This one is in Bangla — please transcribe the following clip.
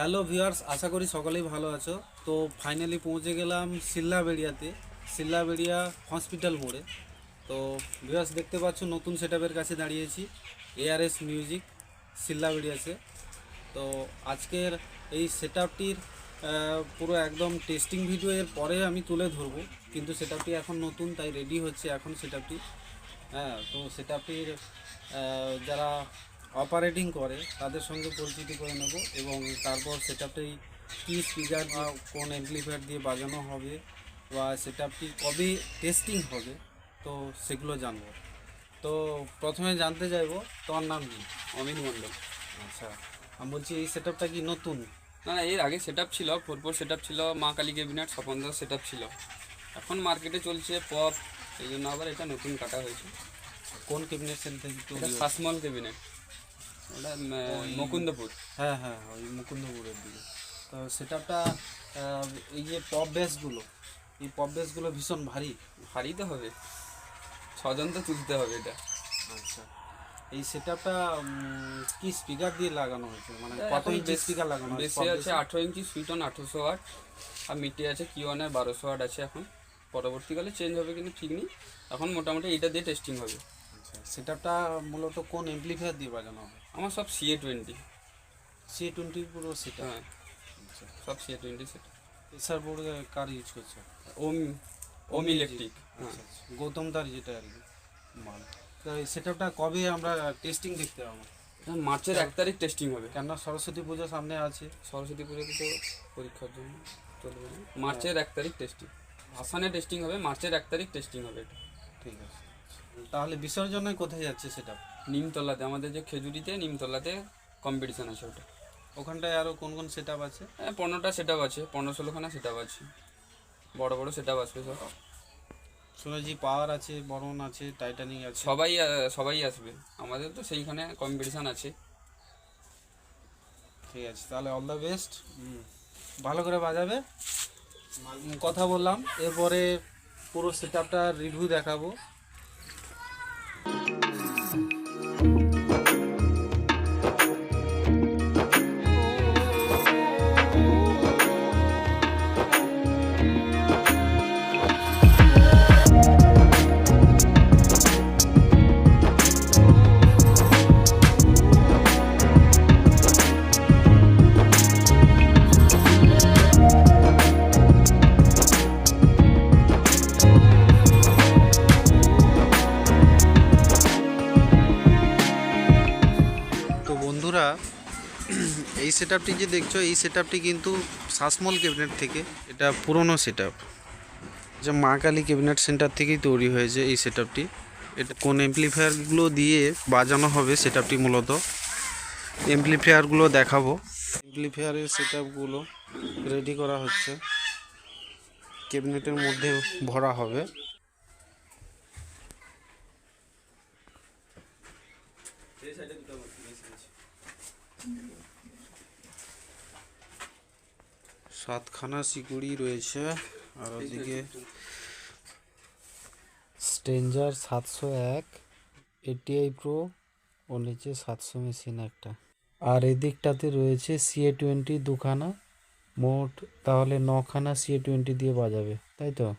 হ্যালো ভিউয়ার্স, আশা করি সকলেই ভালো আছো। তো ফাইনালি পৌঁছে গেলাম সিল্লাবেড়িয়াতে, সিল্লাবেড়িয়া হসপিটাল মোড়ে। তো ভিউয়ার্স, দেখতে পাচ্ছ নতুন সেটআপের কাছে দাঁড়িয়েছি এআরএস মিউজিক সিল্লাবেড়িয়াতে। তো আজকের এই সেটআপটির পুরো একদম টেস্টিং ভিডিও এর পরে আমি তুলে ধরবো, কিন্তু সেটআপটি এখন নতুন, তাই রেডি হচ্ছে এখন সেটআপটি হ্যাঁ তো সেটআপটির যারা অপারেটিং করে তাদের সঙ্গে পরিচিতি করে নেব এবং তারপর সেটআপটি কী স্পিকার বা কোন অ্যাম্পলিফায়ার দিয়ে বাজানো হবে বা সেটআপটি কবে টেস্টিং হবে তো সেগুলো জানব। তো প্রথমে জানতে চাইব তোমার নাম কি? অমিত মণ্ডল। আচ্ছা আমি বলছি এই সেটআপটা কি নতুন? না না এর আগে সেট ছিল ফোর ফোর সেট ছিল মা কালী ক্যাবিনেট স্বপন দাস সেট ছিল। এখন মার্কেটে চলছে পপ এই জন্য আবার এটা নতুন কাটা হয়েছে। কোন ক্যাবিনেট সেন্টার থেকে শাসমল ক্যাবিনেট। ওটা মুকুন্দপুর। হ্যাঁ হ্যাঁ ওই মুকুন্দপুরের দিকে। তো সেটআপটা এই যে পপ বেসগুলো এই পপ বেসগুলো ভীষণ ভারী। ভারী তো হবে। ছজন তো তুলতে হবে এটা। আচ্ছা। এই সেটআপটা কি স্পিকার দিয়ে লাগানো হয়েছে? মানে কত ইঞ্চি স্পিকার লাগানো বেশি আছে আঠেরো ইঞ্চি সুইটন আঠেরোশো ওয়াট আর মিটে আছে কিওয়ানের বারোশো ওয়াট আছে এখন। পরবর্তীকালে চেঞ্জ হবে কিন্তু ঠিক নেই। এখন মোটামুটি এটা দিয়ে টেস্টিং হবে। আচ্ছা সেটআপটা মূলত কোন এমপ্লিফায়ার দিয়ে বাজানো হবে? আমার সব সিএ টোয়েন্টি সি টোয়েন্টি পুরো সেটআপ হ্যাঁ। সব CA twenty set Acer board কার ইউজ করছে? ওম ওম ইলেকট্রিক হ্যাঁ। আচ্ছা আচ্ছা। গৌতম দার যেটা আর কি। মাল সেটআপটা কবে আমরা টেস্টিং দেখতে পাবো? হ্যাঁ, মার্চের এক তারিখ টেস্টিং হবে। কেননা সরস্বতী পুজো সামনে আছে। সরস্বতী পুজোতে তো পরীক্ষার জন্য চলবে মার্চের এক তারিখ টেস্টিং আসানে টেস্টিং হবে মার্চের এক তারিখ টেস্টিং হবে এটা। ঠিক আছে। তাহলে বিসর্জনে কোথায় যাচ্ছে সেটা? নিমতলাতে আমাদের যে খেজুরিতে নিমতলাতে কম্পিটিশান আছে ওটা। ওখানটায় আরও কোন কোন সেট আছে? হ্যাঁ পনেরোটা সেট আছে পনেরো ষোলোখানা সেট আছে। বড় বড় সেট আসবে সব। শুনেছি পাওয়ার আছে বরন আছে টাইটানিক আছে। সবাই সবাই আসবে। আমাদের তো সেইখানে কম্পিটিশান আছে। ঠিক আছে তাহলে অল দ্য বেস্ট ভালো করে বাজাবে। কথা বললাম। এরপরে পুরো সেট আপটা রিভিউ দেখাবো। বন্ধুরা, এই সেট যে দেখছ, এই সেট কিন্তু শাসমল ক্যাবিনেট থেকে, এটা পুরনো সেট যে মা কালী ক্যাবিনেট সেন্টার থেকেই তৈরি হয়েছে এই সেট এটা কোন এমপ্লিফায়ারগুলো দিয়ে বাজানো হবে সেট মূলত। এমপ্লিফায়ারগুলো দেখাবো। এমপ্লিফায়ারের সেট রেডি করা হচ্ছে। ক্যাবিনেটের মধ্যে ভরা হবে। সাতখানা সিকুড়ি রয়েছে, আর ওদিকে স্টেঞ্জার সাতশো এক এটিআই প্রো ও নিচে সাতশো মেশিন একটা। আর এদিকটাতে রয়েছে সিএ টোয়েন্টি দুখানা, মোট তাহলে নখানা সিএ টোয়েন্টি দিয়ে বাজাবে, তাই তো?